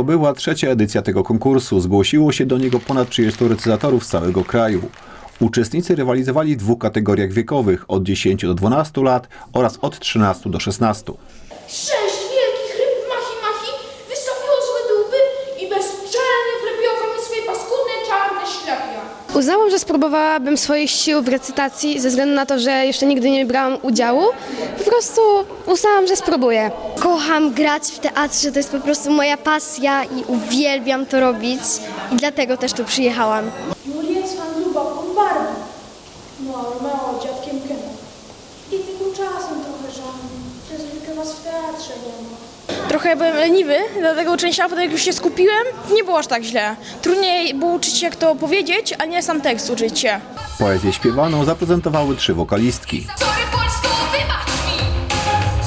To była trzecia edycja tego konkursu. Zgłosiło się do niego ponad 30 recytatorów z całego kraju. Uczestnicy rywalizowali w dwóch kategoriach wiekowych od 10 do 12 lat oraz od 13 do 16. Uznałam, że spróbowałabym swoich sił w recytacji ze względu na to, że jeszcze nigdy nie brałam udziału. Po prostu uznałam, że spróbuję. Kocham grać w teatrze, to jest po prostu moja pasja i uwielbiam to robić i dlatego też tu przyjechałam. Julię z pan Lubaką Barbie. No, a Romeo dziadkiem Kenem. I tylko czasem trochę żałuję, że zwykle was w teatrze nie ma. Trochę byłem leniwy, dlatego a potem jak już się skupiłem, nie było aż tak źle. Trudniej było uczyć się jak to powiedzieć, a nie sam tekst uczyć się. Poezję śpiewaną zaprezentowały trzy wokalistki. Sorry Polsko, wybacz mi!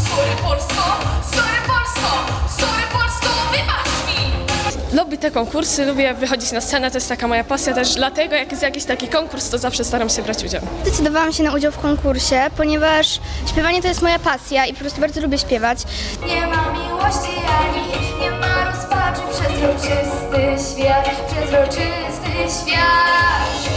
Sorry Polsko, sorry Polsko, sorry Polsko, wybacz mi! Lubię te konkursy, lubię wychodzić na scenę, to jest taka moja pasja też. Dlatego jak jest jakiś taki konkurs, to zawsze staram się brać udział. Zdecydowałam się na udział w konkursie, ponieważ śpiewanie to jest moja pasja i po prostu bardzo lubię śpiewać. Nie ma nie ma rozpaczy Przezroczysty świat, przezroczysty świat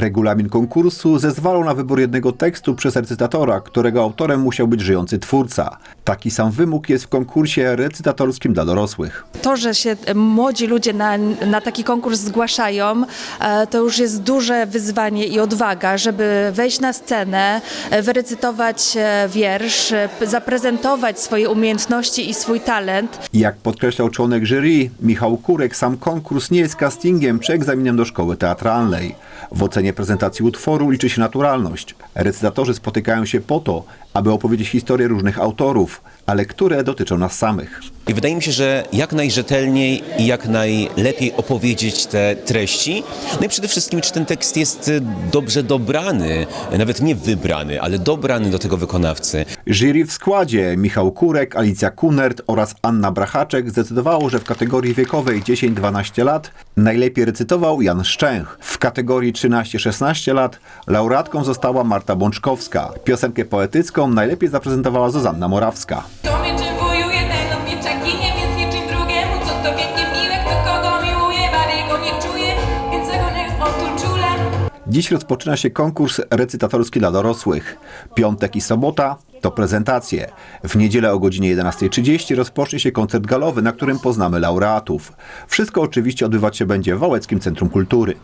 Regulamin konkursu zezwalał na wybór jednego tekstu przez recytatora, którego autorem musiał być żyjący twórca. Taki sam wymóg jest w konkursie recytatorskim dla dorosłych. To, że się e, młodzi ludzie na, na taki konkurs zgłaszają, e, to już jest duże wyzwanie i odwaga, żeby wejść na scenę, e, wyrecytować wiersz, zaprezentować swoje umiejętności i swój talent. Jak podkreślał członek jury Michał Kurek, sam konkurs nie jest castingiem czy egzaminem do szkoły teatralnej. W ocenie prezentacji utworu liczy się naturalność. Recytatorzy spotykają się po to, aby opowiedzieć historię różnych autorów, ale które dotyczą nas samych. I wydaje mi się, że jak najrzetelniej i jak najlepiej opowiedzieć te treści. No i przede wszystkim, czy ten tekst jest y, dobrze dobrany, nawet nie wybrany, ale dobrany do tego wykonawcy. Jury w składzie Michał Kurek, Alicja Kunert oraz Anna Brachaczek zdecydowało, że w kategorii wiekowej 10-12 lat najlepiej recytował Jan Szczęch. W kategorii 13-16 lat laureatką została Marta Bączkowska. Piosenkę poetycką najlepiej zaprezentowała Zuzanna Morawska. Dziś rozpoczyna się konkurs recytatorski dla dorosłych. Piątek i sobota to prezentacje. W niedzielę o godzinie 11.30 rozpocznie się koncert galowy, na którym poznamy laureatów. Wszystko oczywiście odbywać się będzie w Wałeckim Centrum Kultury.